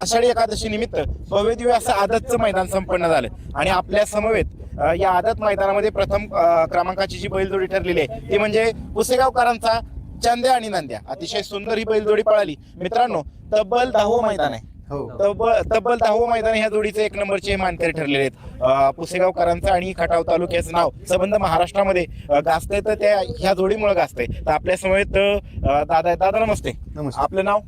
आषाढी एकादशी निमित्त भव्य दिव्य असं आदतचं मैदान संपन्न झालं. आणि आपल्या समवेत या आदत मैदानामध्ये प्रथम क्रमांकाची जी बैलजोडी ठरलेली आहे ती म्हणजे पुसेगावकरांचा चंद्या आणि नंद्या. अतिशय सुंदर ही बैलजोडी पळाली. मित्रांनो तब्बल दहावं मैदान आहे. हो. तब्बल तब्बल दहावं मैदान ह्या जोडीचे. एक नंबरचे मानकरी ठरलेले आहेत. पुसेगावकरांचं आणि खटाव तालुक्याचं नाव संबंध महाराष्ट्रामध्ये गाजतंय तर त्या ह्या जोडीमुळे गाजतंय. तर आपल्या समवेत दादा. दादा नमस्ते. आपलं नाव?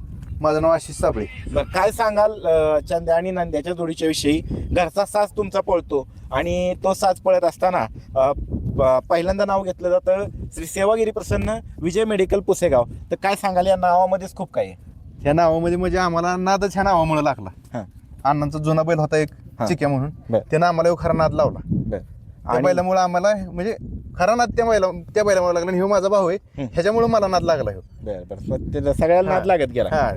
माझं नाव आशिष साबळे. बरं काय सांगाल अ, चंद्या आणि नंद्याच्या जोडीच्या विषयी? घरचा साज तुमचा पळतो आणि तो साज पळत असताना अ, प- पहिल्यांदा नाव घेतलं जातं श्री सेवागिरी प्रसन्न विजय मेडिकल पुसेगाव. तर काय सांगाल या नावामध्येच खूप काही आहे. ह्या नावामध्ये म्हणजे आम्हाला नादच ह्या नावामुळे लागला. हां. अण्णांचा जुना बैल होता एक हां. चिक्या म्हणून. बर. त्यानं आम्हाला एक खरा नाद लावला. त्या आणि- बैलामुळे आम्हाला म्हणजे खरा नाद त्या बैला त्या बैलामुळे लागला आणि ह्यो माझा भाऊ आहे हं. ह्याच्यामुळे मला नाद लागला ह्यो बरं बरं मग ते सगळ्याला नाद. लागत गेला हा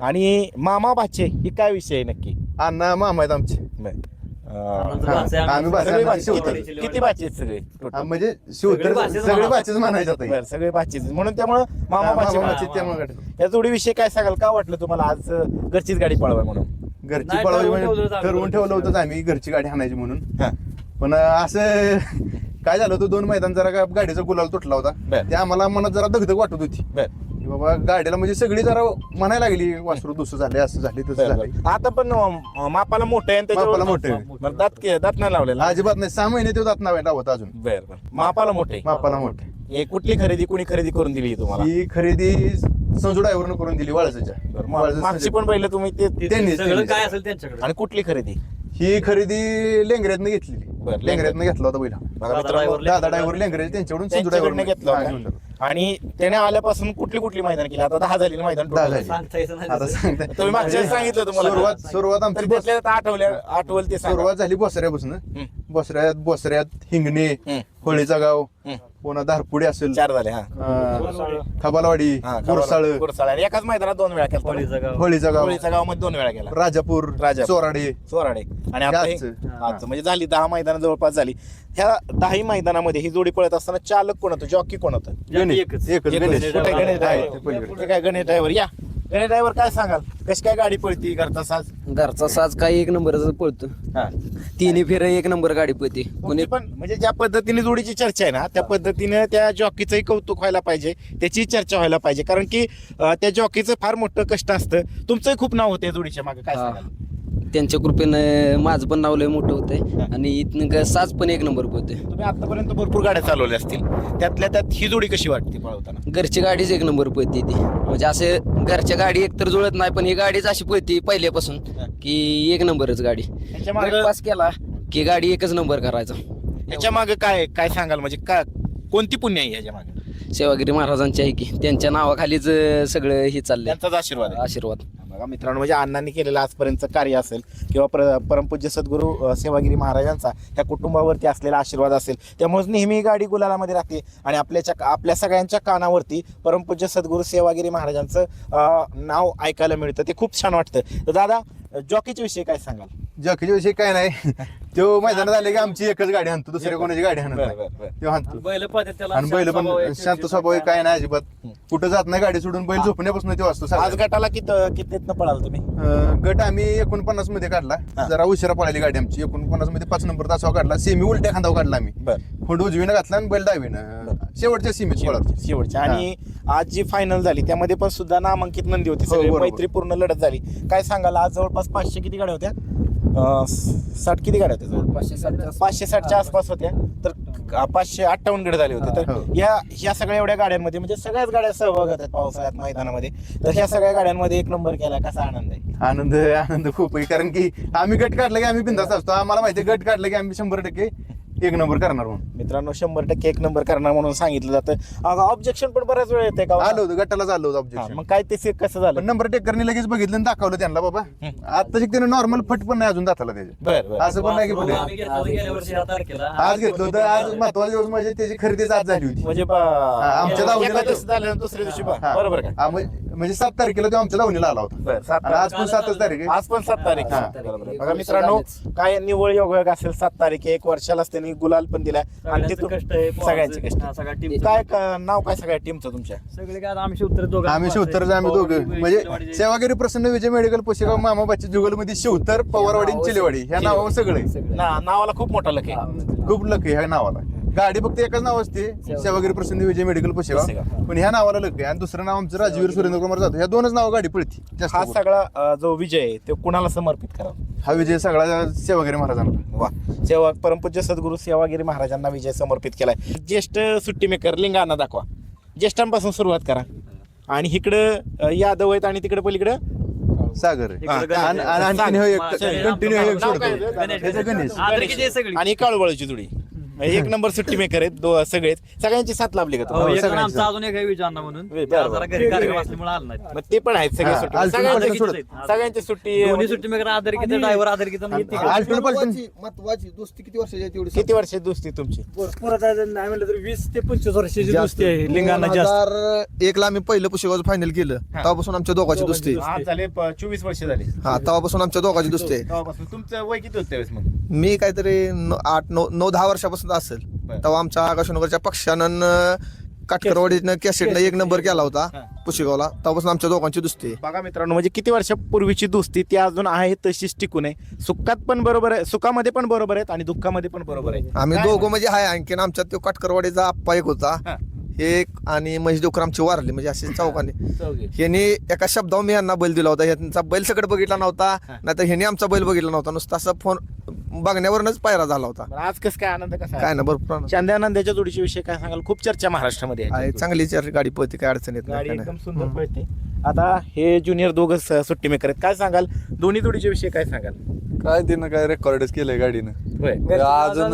आणि मामा भाचे ही काय विषय आहे नक्की अण्णा मामा आहेत आमचे बरं. अ, हां. आम्ही सगळे भाचे. किती- किती भाचे आहेत सगळे हा, total? म्हणजे शिवतर सगळे भाचेच सगळे म्हणा. भाचेच म्हणायचे आता बरं सगळे भाचे म्हणून त्यामुळं मामा हा, भाचे मामा. भाचे त्यामुळे या जोडीविषयी काय सांगाल का वाटलं तुम्हाला आज अ, घरचीच गाडी पळवाय म्हणून घरची नाही, पळावी ठरवून म्हणजे ठेवलं होतं आम्ही ठरवून ठेवलं घरची होतं आम्ही घरची गाडी हाणायची म्हणून हां. पण असं काय झालं होतं दोन मैदान जरा का गाडीचा गुलाल तुटला होता. बर. ते आम्हाला मनात जरा दगदग वाटत होती. बर. की बाबा गाडीला म्हणजे सगळी जरा म्हणायला लागली वासरू दुसरं झाले असं झाले तसं झाले. आता पण अ, मापाला मोठं आहे आणि त्याच्यावर- मापाला मोठं आहे. बरं, दात के- दात नाही लावलेला? अजिबात नाही. सहा महिने ते जात नाव लावत अजून. बर बर. मापाला मोठे. मापाला मोठे कुठली खरेदी कुणी खरेदी करून दिली तुम्हाला? ही खरेदी संजू ड्रायव्हरनं करून दिली वाळसाच्या. बरं, मा- मागची पण पहिलं तुम्ही ते ते- त्यांनीच- सगळं त्यांनीच. काय असेल त्यांच्याकडे? आणि कुठली खरेदी? ही खरेदी लेंगऱ्यातनं घेतलेली. बरं, लेंगऱ्यातनं घेतला होता पहिला बघा दादा मित्रांनो, दादा ड्रायव्हर लेंगरे त्यांच्याकडून संजू त्यांच्याकडनं ड्रायव्हर घेतला होता. आणि त्याने आल्यापासून कुठली कुठली मैदान केली आता दहा झालेली मैदान दहा total. झाली. नाही आता. सांगताय तुम्ही मागच्या वेळेस सांगितलं तुम्हाला सुरुवात सुरुवात तर आमची त्यातल्या आठवल्या आठवल ते सांगा. सुरुवात झाली बोसऱ्यापासून हं. बोसऱ्यात बोसऱ्यात हिंगणे. होळीचा गाव. पुन्हा धारपुडी असेल. चार झाले हा. अं, खबालवाडी हा, गुरसाळ आणि एकाच मैदानात दोन वेळा केला होळीचं गाव. होळीचा गाव. होळीचा गावमध्ये दोन वेळा गेला राजापूर राजापूर. चोराडे. चोराडे. आणि आता हे- आजचं. आजचं. म्हणजे झाली दहा मैदान जवळपास झाली. ह्या दहाही मैदानामध्ये ही जोडी पळत असताना चालक कोण होतं? जॉकी कोण होतं? गणेश. एकच. एकच एकच. गणेश. कुठे ड्रायव्हर? काय गणेश ड्रायव्हर या. गणेश ड्रायव्हर काय सांगाल? कशी काय गाडी पळती घरचा साज? घरचा साज काही एक नंबरच पळतो. हा. तिन्ही फेर एक नंबर गाडी पळते. कोणी कोणी पण म्हणजे ज्या पद्धतीने जोडीची चर्चा आहे ना त्या पद्धतीने त्या जॉकीचंही कौतुक व्हायला पाहिजे त्याची चर्चा व्हायला पाहिजे. कारण की अं, त्या जॉकीचं फार मोठं कष्ट असतं. तुमचंही खूप नाव होतं या जोडीच्या मागे काय हा. सांगाल? त्यांच्या कृपेनं माझं पण नाव लय मोठं होतंय. आणि इथनं ग- साज पण एक नंबर पळते तुम्ही आतापर्यंत भरपूर गाड्या चालवल्या असतील. त्यातल्या त्यात ही जोडी कशी वाटते पळवताना? घरची गाडीच एक नंबर पळते ती. म्हणजे असे घरच्या गाडी एक तर जुळत नाही पण ही गाडीच अशी पळते पहिल्यापासून की एक नंबरच गाडी. मागं- पास केला की गाडी एकच नंबर करायचा. याच्या मागे काय काय सांगाल? म्हणजे का कोणती पुण्य आहे याच्या मागे? सेवागिरी महाराजांची आहे की. त्यांच्या नावाखालीच सगळं हे चाललंय. त्यांचाच आशीर्वाद आहे. आशीर्वाद. बघा मित्रांनो म्हणजे अण्णांनी केलेलं आजपर्यंतचं कार्य असेल किंवा प्र परमपूज्य सद्गुरू अ, सेवागिरी महाराजांचा त्या कुटुंबावरती असलेला आशीर्वाद असेल त्यामुळेच नेहमी ही गाडी गुलालामध्ये राहते आणि आपल्याच्या आपल्या सगळ्यांच्या कानावरती परमपूज्य सद्गुरू सेवागिरी महाराजांचं अ, नाव ऐकायला मिळतं. ते खूप छान वाटतं. तर दादा जॉकीच्या विषयी काय सांगाल? जॉकीच्या विषयी काय नाही. तो मैदान झाले की आमची एकच गाडी आणतो दुसऱ्या कोणाची गाडी आणत बरं, नाही. बरं, बरं. तो आणतो. बैल त्याला आणि बैल शांत पण शांत स्वभाव आहे, काय नाही अजिबात कुठं जात नाही गाडी सोडून बैल झोपण्यापासून ते वाचतो आज. गटाला किती कितीतनं पळाल तुम्ही? अं, गट आम्ही एकोणपन्नासमध्ये काढला. हा. जरा उशिरा पळाली गाडी आमची. एकोणपन्नासमध्ये पाच नंबर तासावर काढला. सेमी उलट्या खांदावर काढला आम्ही. बरं. खोंड उजवीनं घातला आणि बैल डावीनं. शेवटच्या सीमेत पळाला. शेवटच्या. आणि आज जी फायनल झाली त्यामध्ये पण सुद्धा नामांकित नंदी होती हो, सगळी बरोबर. मैत्रीपूर्ण लढत झाली. काय सांगाल आज जवळपास पाचशे किती गाड्या होत्या? अं, साठ किती गाड्या होत्या जवळ पाचशे साठ पाचशे साठच्या आसपास होत्या. तर क- पाचशे अठ्ठावन्न गड झाले होते. तर हो. या ह्या सगळ्या एवढ्या गाड्यांमध्ये म्हणजे सगळ्याच गाड्या सहभागात आहेत पावसाळ्यात मैदानामध्ये. तर ह्या सगळ्या गाड्यांमध्ये एक नंबर केला कसा आनंद आहे? आनंद आनंद खूप आहे. कारण की आम्ही गट काढला की आम्ही बिंदास असतो. आम्हाला माहिती आहे गट काढलं की आम्ही शंभर टक्के एक नंबर करणार म्हणून. मित्रांनो शंभर टक्के एक नंबर करणार म्हणून सांगितलं जातं. ऑब्जेक्शन पण बऱ्याच वेळ येते का आलो होतो गटालाच आलो होतो हा, ऑब्जेक्शन मग काय ते से- कसं झालं? नंबर टेकरने लगेच बघितलं आणि दाखवलं त्यांना बाबा. आता त्याने नॉर्मल फट पण नाही अजून दाताला त्याचे. बर बर असं पण नाही की वासरू पुढे. आम्ही घेतलं होतं गेल्या वर्षी या तारखेला. आज घेतलं होतं आज महत्त्वाचा दिवस म्हणजे त्याची खरेदीच आज झाली होती. म्हणजे आमच्या दावणीला एका दिवशी झाल्यानंतर दुसऱ्या दिवशी बा- हा. बरोबर का? हा, म्हणजे म्हणजे सात तारखेला तो आमच्या दावणीला आला होता. बरं, सात आणि आज पण सातच तारीख आहे. आज पण सात तारीख हा. आहे. बरोबर आहे. बघा मित्रांनो काय निवळ योग असेल सात तारीख. एक वर्षालाच त्यांनी गुलाल पण दिलाय. आणि सगळ्यांचं तिथून कष्ट आहे सगळ्यांचे कष्ट हा, सगळ्या टीम काय क- नाव काय सगळ्या टीमचं तुमच्या? सगळे काय आता आम्ही शिवतर दोघं आम्ही शिवतर आम्ही दोघं. म्हणजे सेवागिरी प्रसन्न विजय मेडिकल पुशेगाव मामाबाची जुगलमध्ये शिवतर पवारवाडी आणि चिलेवाडी. ह्या नावावर सगळे. ना नावाला खूप मोठा लक आहे. खूप लक आहे ह्या नावाला. गाडी फक्त एकच नाव असते. सेवागिरी प्रसन्न विजय मेडिकल पुशेगाव. पण ह्या नावाला आहे. आणि दुसरं नाव आमचं राजवीर सुरेंद्र कुमार जाधव. ह्या दोनच नाव गाडी पळती. जास्त हा करून. सगळा अ, जो विजय आहे तो कुणाला समर्पित करा हा विजय सगळा सेवागिरी महाराजांना. वा. सेवा परमपूज्य सद्गुरू सेवागिरी महाराजांना विजय समर्पित केलाय. ज्येष्ठ सुट्टी मेकर लिंगाना दाखवा. ज्येष्ठांपासून सुरुवात करा. आणि इकडं अ, यादव आहेत आणि तिकडे पलीकडं? सागर. आहे. आणि एक. कंटिन्यू एक सोडतो गणेश. आणि काळूबाळूची जुडी. एक नंबर सुट्टी मेकर आहेत दो सगळेच सगळ्यांची साथ लाभली का हो, तुम्हाला? एक जण सगळ्यांचं. आमचा अजून एक आहे विचारना म्हणून. बरं, त्याला बरं. जरा घरी कार्यक्रम असल्यामुळे आला नाही मग ते पण आहेत सगळे हा, सुट्टी. सगळ्यांची सुट्टी सोडत. सगळ्यांची सुट्टी दोन्ही म्हणजे सुट्टी मेकर आदर किती ड्रायव्हर पलटून महत्वाची महत्वाची दोस्ती किती वर्षाची आहे तेवढी किती वर्ष दोस्ती तुमची? भरपूर आता नाही म्हणलं तर वीस ते पंचवीस वर्षाची जास्त. दोस्ती आहे लिंगाना जास्त. एक ला आम्ही पहिलं पुशेगावचं फायनल केलं. तेव्हापासून आमच्या दोघांची दोस्ती. आहे. आज झाले प- चोवीस वर्ष झाली. हा तेव्हापासून आमच्या दोघांची दोस्ती आहे. तेव्हापासून तुमचं वय किती होतं त्यावेळेस मग? मी काहीतरी न- आठ नऊ नऊ दहा वर्षापासून असेल बरं. तेव्हा आमच्या आकाशनगरच्या पक्षानं काटकरवाडीनं कॅसेटनं एक नंबर केला होता हा. पुशेगावला तेव्हापासून आमच्या दोघांची दोस्ती आहे बघा मित्रांनो म्हणजे किती वर्षापूर्वीची दोस्ती ती अजून आहे तशीच टिकून आहे सुखात पण बरोबर आहे सुखामध्ये पण बरोबर आहेत आणि दुःखामध्ये पण बरोबर आहे आम्ही काय? दोघं म्हणजे आहे आणखीन आमच्यात तो काटकरवाडीचा आप्पा एक होता हा. एक आणि महेश डोकर आमचे वारले म्हणजे असे चौकाने चौघे. ह्याने एका शब्दावर मी यांना बैल दिला होता ह्यांचा बैल सगळं बघितला नव्हता हा. नाहीतर ह्याने आमचा बैल बघितला नव्हता नुसता असा फोन बघण्यावरूनच पायरा झाला होता. बरं, आज कसं काय आनंद कसा काय ना भरपूर आनंद. चांद्यानंदाच्या जोडीच्या विषयी काय सांगाल? खूप चर्चा महाराष्ट्रामध्ये आहे. आहे चांगली चार गाडी पळते काय अडचण येत गाडी नाही. एकदम सुंदर पळते. आता हे ज्युनियर दोघं स- सुट्टी मेकर आहेत. काय सांगाल? दोन्ही जोडीच्या विषयी काय सांगाल? काय तिनं काय रेकॉर्डच केलंय गाडीनं. म्हणजे अजून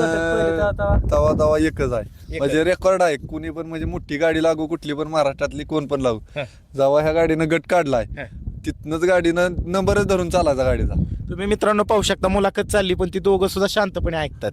तवा तवा एकच आहे. म्हणजे रेकॉर्ड आहे. कुणी पण म्हणजे मोठी गाडी लागू कुठली पण महाराष्ट्रातली कोण पण लागू. हा. जेव्हा ह्या गाडीनं गट काढलाय हा. तिथनच गाडीनं नंबरच धरून चालायचा गाडीचा. तुम्ही मित्रांनो पाहू शकता मुलाखत चालली पण ती दोघं सुद्धा शांतपणे ऐकतात.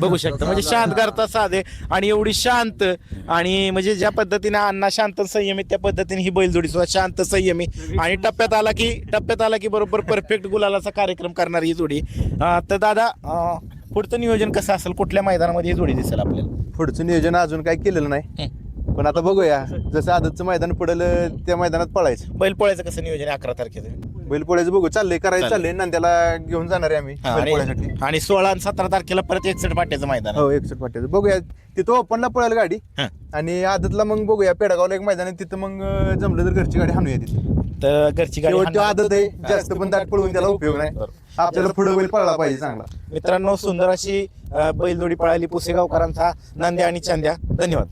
बघू शकता. म्हणजे शांत करता साधे आणि एवढी शांत आणि म्हणजे ज्या पद्धतीने अण्णा शांत संयमी त्या पद्धतीने ही बैलजोडी सुद्धा शांत संयमी आणि टप्प्यात आला की टप्प्यात आला की बरोबर परफेक्ट गुलालाचा कार्यक्रम करणारी ही जोडी. अं, तर दादा अं, पुढचं नियोजन कसं असेल? कुठल्या मैदानामध्ये ही जोडी दिसेल आपल्याला? पुढचं नियोजन अजून काय केलेलं नाही. पण आता बघूया. जसं आदतचं मैदान पडेल त्या मैदानात पळायचं. बैल पोळ्याचं कसं नियोजन आहे अकरा तारखेचं? बैलपोळ्याचं बघू. चाललंय करायचं चाललंय. नांद्याला घेऊन जाणार आहे आम्ही हा, बैलपोळ्यासाठी आणि- आणि सोळा आणि सतरा तारखेला परत एकसठ पाट्याचं मैदान आहे. हो एकसठ पाट्याचं. बघूया. तिथं ओपनला पळेल गाडी. हा. आणि आदतला मग बघूया. पेडगावला एक मैदान आहे. तिथं मग अं, जमलं तर घरची गाडी हाणूया तिथे. तर घरची गाडी शेवट तो हाणणार. आदत आहे. जास्त पण दाट पळवून त्याला उपयोग नाही. आपल्याला पुढे बैल पळला पाहिजे चांगला. मित्रांनो सुंदर अशी अ, बैलजोडी पळाली पुसेगावकरांचा. नंद्या आणि चांद्या. धन्यवाद.